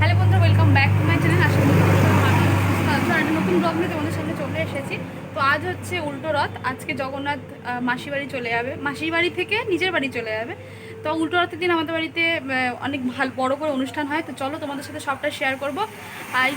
Hello বন্ধুরা welcome back to my channel আশা আর নতুন ব্লগ নিয়ে তোমাদের সামনে চলে এসেছি। তো আজ হচ্ছে উল্টো রথ। আজকে জগন্নাথ মাসির বাড়ি চলে যাবে। মাসির বাড়ি থেকে নিজের বাড়ি চলে যাবে। তো উল্টো রাতের দিন আমাদের বাড়িতে অনেক ভালো বড় করে অনুষ্ঠান হয়। তো চলো তোমাদের সাথে সবটা শেয়ার করব। আর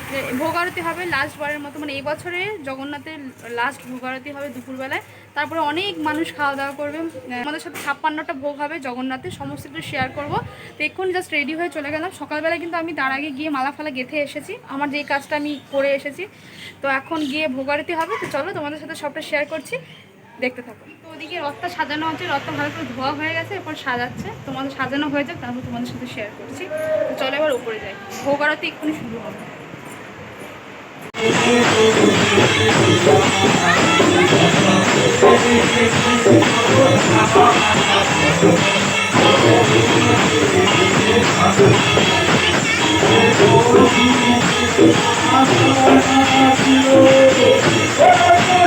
ভোগ আরতি হবে লাস্ট বারের মতো মানে এই বছরে জগন্নাথের লাস্ট ভোগ আরতি হবে দুপুরবেলায়। তারপরে অনেক মানুষ খাওয়া দাওয়া করবে। আমাদের সাথে ছাপ্পান্নটা ভোগ হবে জগন্নাথের সমস্ত কিছু শেয়ার করব। তো এক্ষুনি জাস্ট রেডি হয়ে চলে গেলাম। সকালবেলা কিন্তু আমি তার আগে গিয়ে মালা ফালা গেঁথে এসেছি। আমার যেই কাজটা আমি করে এসেছি। তো এখন গিয়ে ভোগ আরতি হবে। তো চলো তোমাদের সাথে সবটা শেয়ার করছি। দেখতে থাকো। তো ওদিকে রথটা সাজানো হচ্ছে রথটা ভালো করে ধোয়া হয়ে গেছে এরপর সাজাচ্ছে। তোমাদের সাজানো হয়ে যাক তারপর তোমাদের সাথে শেয়ার করছি। তো চলো এবার উপরে যাই। ভোগ আরতি এক্ষুনি শুরু হবে। তো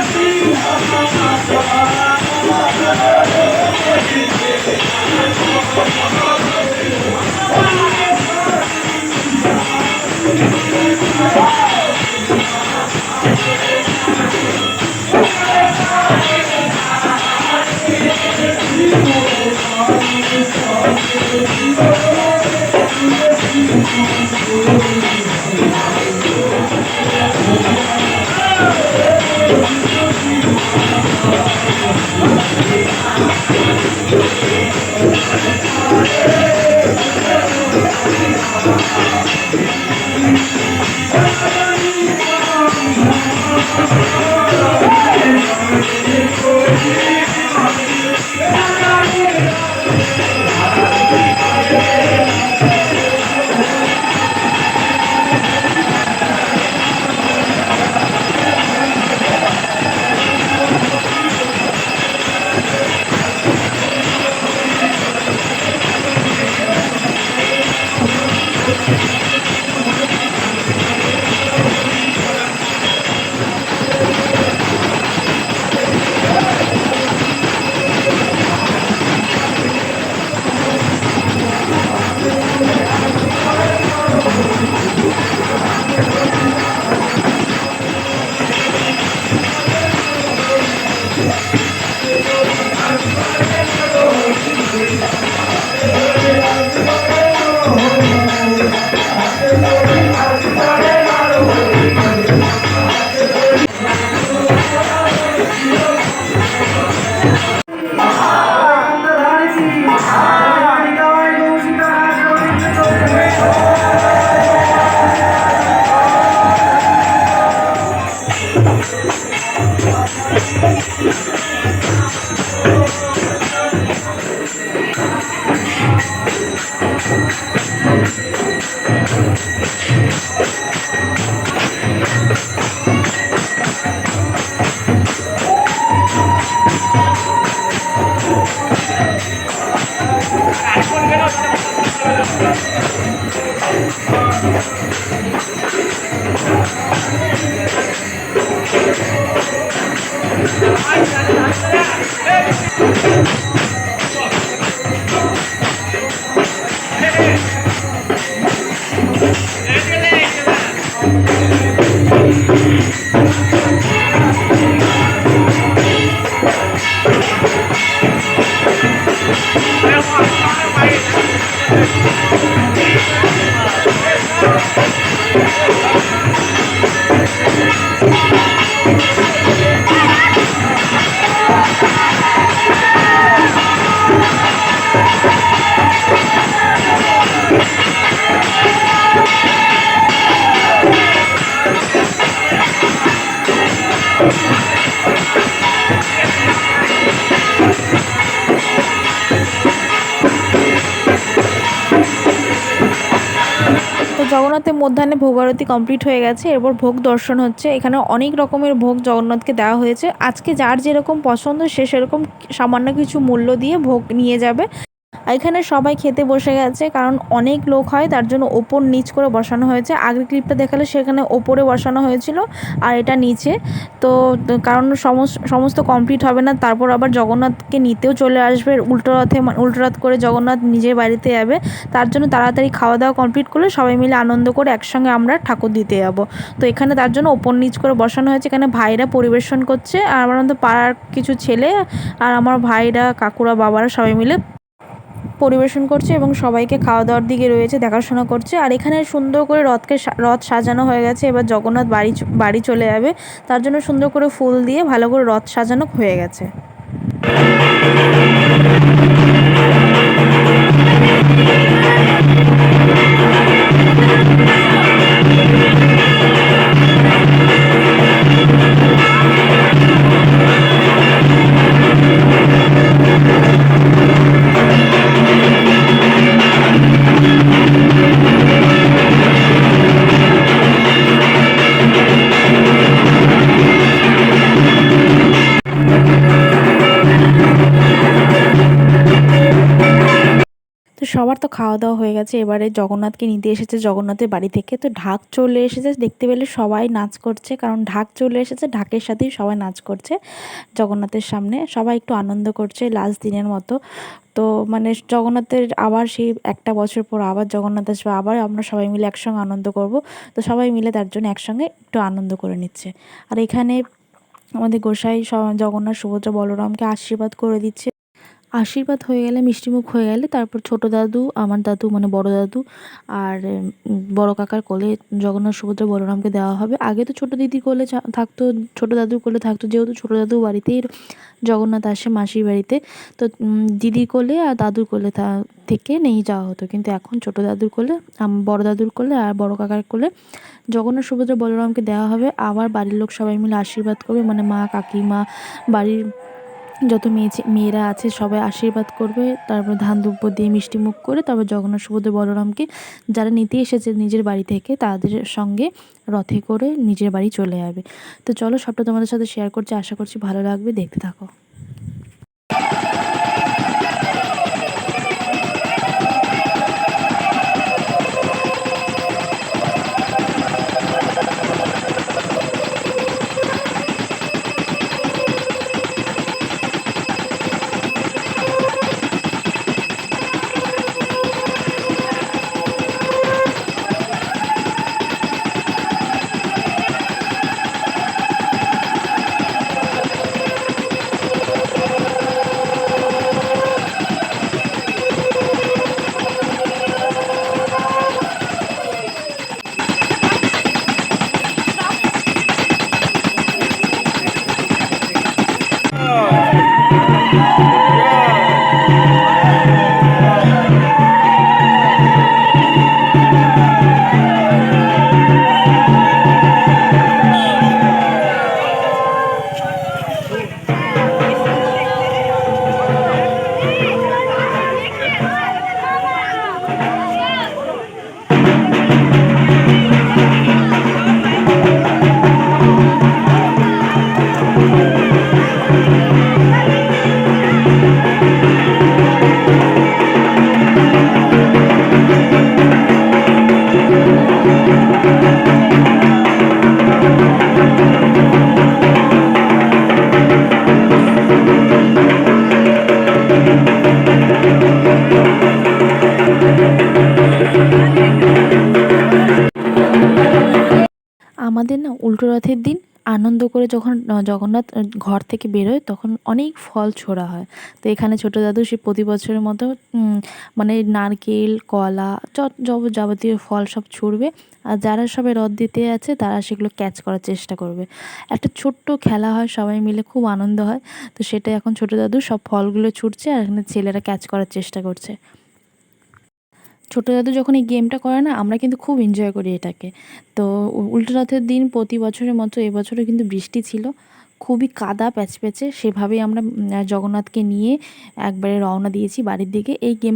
জগন্নাথের মধ্যাহ্নে ভোগ আরতি কমপ্লিট হয়ে গেছে, এরপর ভোগ দর্শন হচ্ছে। এখানে অনেক রকমের ভোগ জগন্নাথকে দেওয়া হয়েছে। আজকে যার যেরকম পছন্দ, সে সেরকম সামান্য কিছু মূল্য দিয়ে ভোগ নিয়ে যাবে। এখানে সবাই খেতে বসে গেছে, কারণ অনেক লোক হয়, তার জন্য ওপর নিচ করে বসানো হয়েছে। আগের ক্লিপটা দেখালে সেখানে ওপরে বসানো হয়েছিল, আর এটা নিচে। তো কারণ সমস্ত কমপ্লিট হবে না, তারপর আবার জগন্নাথকে নিতেও চলে আসবে, উল্টো রথে উল্টো রথ করে জগন্নাথ নিজের বাড়িতে যাবে। তার জন্য তাড়াতাড়ি খাওয়া দাওয়া কমপ্লিট করলে সবাই মিলে আনন্দ করে একসঙ্গে আমরা ঠাকুর দিতে যাব। তো এখানে তার জন্য ওপর নিচ করে বসানো হয়েছে, এখানে ভাইরা পরিবেশন করছে, আর আমার মতো পাড়ার কিছু ছেলে আর আমার ভাইরা, কাকুরা, বাবারা সবাই মিলে পরিবেশন করছে এবং সবাইকে খাওয়া দাওয়ার দিকে রয়েছে, দেখাশোনা করছে। আর এখানে সুন্দর করে রথকে রথ সাজানো হয়ে গেছে। এবার জগন্নাথ বাড়ি বাড়ি চলে যাবে। তার জন্য সুন্দর করে ফুল দিয়ে ভালো করে রথ সাজানো হয়ে গেছে। তো খাওয়া দাওয়া হয়ে গেছে। এবারে জগন্নাথকে নিতে এসেছে জগন্নাথের বাড়ি থেকে। তো ঢাক চলে এসেছে। দেখতে পেলে সবাই নাচ করছে। কারণ ঢাক চলে এসেছে। ঢাকের সাথেই সবাই নাচ করছে জগন্নাথের সামনে। সবাই একটু আনন্দ করছে লাস্ট দিনের মতো। তো মানে জগন্নাথের আবার সেই একটা বছর পর আবার জগন্নাথ আসবে। আবার আমরা সবাই মিলে একসঙ্গে আনন্দ করব। তো সবাই মিলে তার জন্য একসঙ্গে একটু আনন্দ করে নিচ্ছে। আর এখানে আমাদের গোসাই জগন্নাথ সুভদ্রা বলরামকে আশীর্বাদ করে দিচ্ছে। আশীর্বাদ হয়ে গেলে মিষ্টিমুখ হয়ে গেলে, তারপর ছোট দাদু, আমার দাদু মানে বড় দাদু আর বড় কাকার কোলে জগন্নাথ সুভদ্রা বলরামকে দেওয়া হবে। আগে তো ছোট দিদির কোলে থাকতো, ছোট দাদুর কোলে থাকতো, যেহেতু ছোট দাদু বাড়িতেই জগন্নাথ আসে মাসির বাড়িতে, তো দিদির কোলে আর দাদুর কোলে থেকে নিয়ে যাওয়া হতো। কিন্তু এখন ছোট দাদুর কোলে বড় দাদুর কোলে আর বড় কাকার কোলে জগন্নাথ সুভদ্রা বলরামকে দেওয়া হবে। আবার বাড়ির লোক সবাই মিলে আশীর্বাদ করবে মানে মা, কাকিমা, বাড়ির যত মেয়ে মেয়েরা আছে সবাই আশীর্বাদ করবে, তারপর ধান দুব্য দিয়ে মিষ্টি মুখ করে তারপর জগন্নাথ সুবোধ বলরামকে যারা নিতে এসেছে নিজের বাড়ি থেকে তাদের সঙ্গে রথে করে নিজের বাড়ি চলে যাবে। তো চলো সবটা তোমাদের সাথে শেয়ার করছি, আশা করছি ভালো লাগবে, দেখতে থাকো। আমাদের না উল্টো রথের দিন আনন্দ করে যখন জগন্নাথ ঘর থেকে বেরোয় তখন অনেক ফল ছোড়া হয়। তো এখানে ছোটো দাদু সে প্রতি বছরের মতো মানে নারকেল, কলা, যত যব- যাবতীয় ফল সব ছুড়বে। আর যারা সবাই রথ দিতে আছে তারা সেগুলো ক্যাচ করার চেষ্টা করবে। একটা ছোট্ট খেলা হয়, সবাই মিলে খুব আনন্দ হয়। তো সেটা এখন ছোটো দাদু সব ফলগুলো ছুটছে আর এখানে ছেলেরা ক্যাচ করার চেষ্টা করছে। ছোটো দাদু যখন এই গেমটা করে না, আমরা কিন্তু খুব এনজয় করি এটাকে। তো উল্টো রথের দিন প্রতি বছরের মতো এবছরও কিন্তু বৃষ্টি ছিল। খুবই কাদা প্যাচ প্যাচে সেভাবেই আমরা জগন্নাথকে নিয়ে একবারে রওনা দিয়েছি বাড়ির দিকে। এই গেম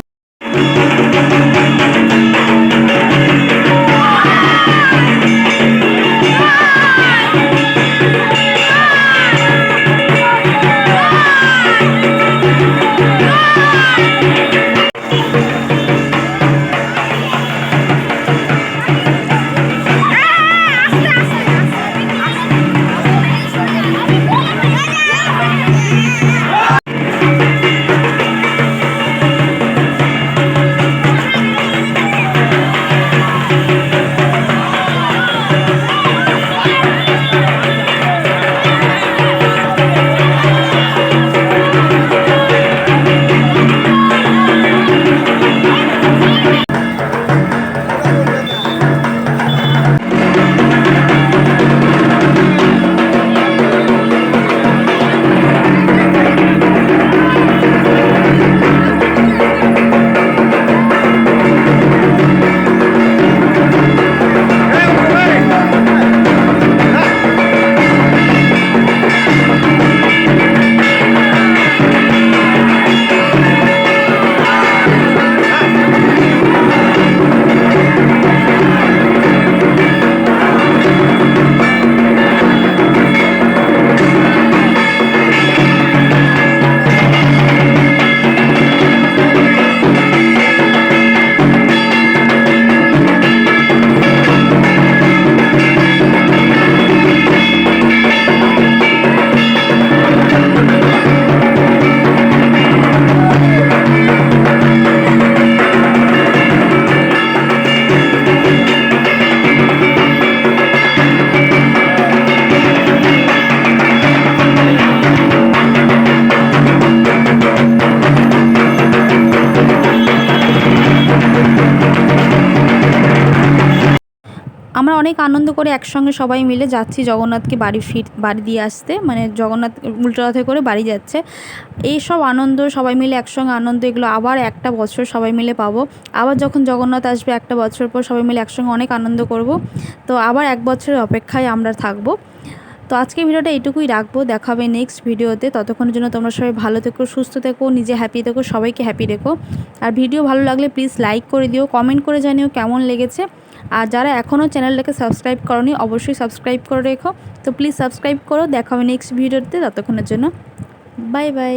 আমরা অনেক আনন্দ করে একসঙ্গে সবাই মিলে যাচ্ছি জগন্নাথকে বাড়ি ফির, বাড়ি দিয়ে আসতে মানে জগন্নাথ উল্টো রথে করে বাড়ি যাচ্ছে। এই সব আনন্দ, সবাই মিলে একসঙ্গে আনন্দ, এগুলো আবার একটা বছর সবাই মিলে পাবো। আবার যখন জগন্নাথ আসবে একটা বছর পর সবাই মিলে একসঙ্গে অনেক আনন্দ করব। তো আবার এক বছরের অপেক্ষায় আমরা থাকব। তো আজকে ভিডিওটা এইটুকুই রাখব। দেখাবে নেক্সট ভিডিওতে। ততক্ষণের জন্য তোমরা সবাই ভালো থেকো, সুস্থ থেকো, নিজে হ্যাপি থেকো, সবাইকে হ্যাপি রেখো। আর ভিডিও ভালো লাগলে প্লিজ লাইক করে দিও কমেন্ট করে জানিও কেমন লেগেছে। আর যারা এখনও চ্যানেলটাকে সাবস্ক্রাইব করনি, অবশ্যই সাবস্ক্রাইব করে রেখো। তো প্লিজ সাবস্ক্রাইব করো, দেখা হবে নেক্সট ভিডিওতে, ততক্ষণের জন্য। Bye bye.